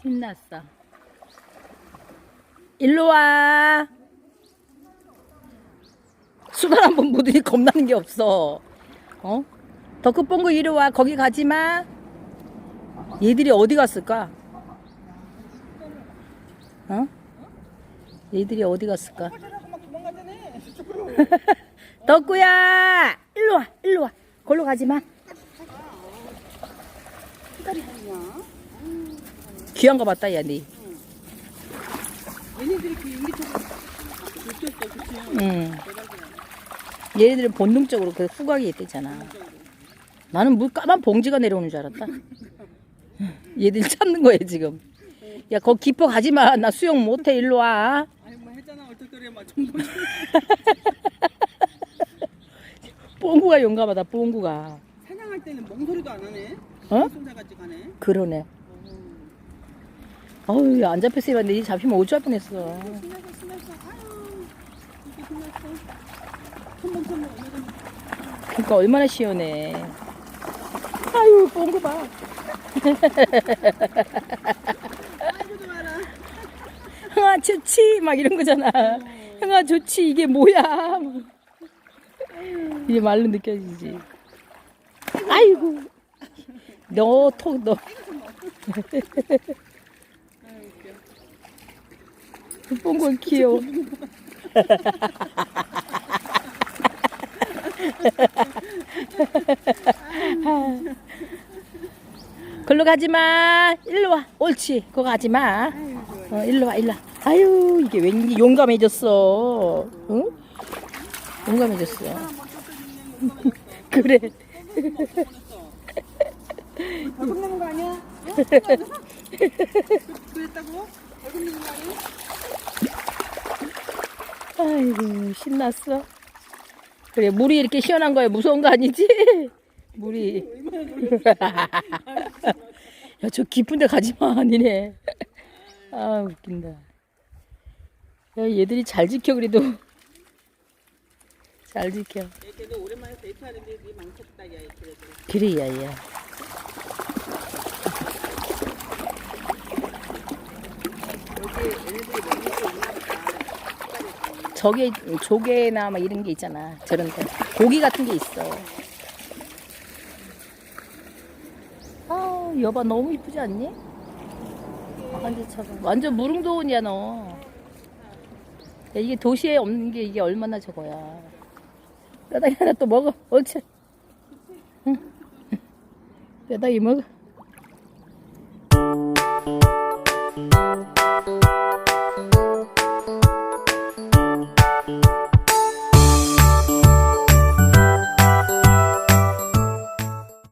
신났어. 일로 와. 수달 한번 묻으니 겁나는 게 없어. 어? 더 끝본거 이리 와. 거기 가지 마. 얘들이 어디 갔을까? 어? 얘들이 어디 갔을까? 덕구야! 일로 와, 일로 와. 걸로 가지 마. 귀한 거 봤다, 야, 니. 얘네들이 그 인기척 좋겠어, 그치? 응. 얘네들은 본능적으로 그 후각이 있대잖아. 나는 물 까만 봉지가 내려오는 줄 알았다. 얘들 찾는 거야, 지금. 야, 거기 깊어 가지 마. 나 수영 못해. 일로 와. 아니 뭐 했잖아 얼떨결에 막 정보 뽕구가 용감하다, 뽕구가. 사냥할 때는 멍소리도 안 하네 어? 가네 그러네. 어우, 안 잡혔어. 봤는데 이 잡히면 어쩔 뻔했어. 그러니까 얼마나 시원해. 아유, 뽕구 봐. 흥아, 좋지. 막 이런 거잖아. 흥아, 좋지. 이게 뭐야. 막. 이게 말로 느껴지지. 아이고. 너, 톡, 너. 뽕구 귀여워. 글로 가지 마. 일로 와. 옳지. 그거 가지 마. 어, 일로 와, 일로 와. 아유, 이게 왠지 용감해졌어. 응? 용감해졌어. 그래. 얼굴 내는 거 아니야? 그랬다고? 얼굴 내는 거 아니야? 아이고, 신났어. 그래, 물이 이렇게 시원한 거야. 무서운 거 아니지? 물이. 야, 저 깊은 데 가지 마, 니네. 아, 웃긴다. 야, 얘들이 잘 지켜, 그래도. 잘 지켜. 걔도 오랜만에 데이트하는데 네 망쳤다 야 그래도 그래, 야, 야. 여기 얘네들이 먹는 게 있나 보다 저게 조개나 막 이런 게 있잖아. 저런 데. 고기 같은 게 있어. 아, 여봐 너무 이쁘지 않니? 반지처럼. 완전 무릉도원이야 너. 야, 이게 도시에 없는 게 이게 얼마나 저거야. 뼈다귀 하나 또 먹어. 옳지. 응. 뼈다귀 먹어.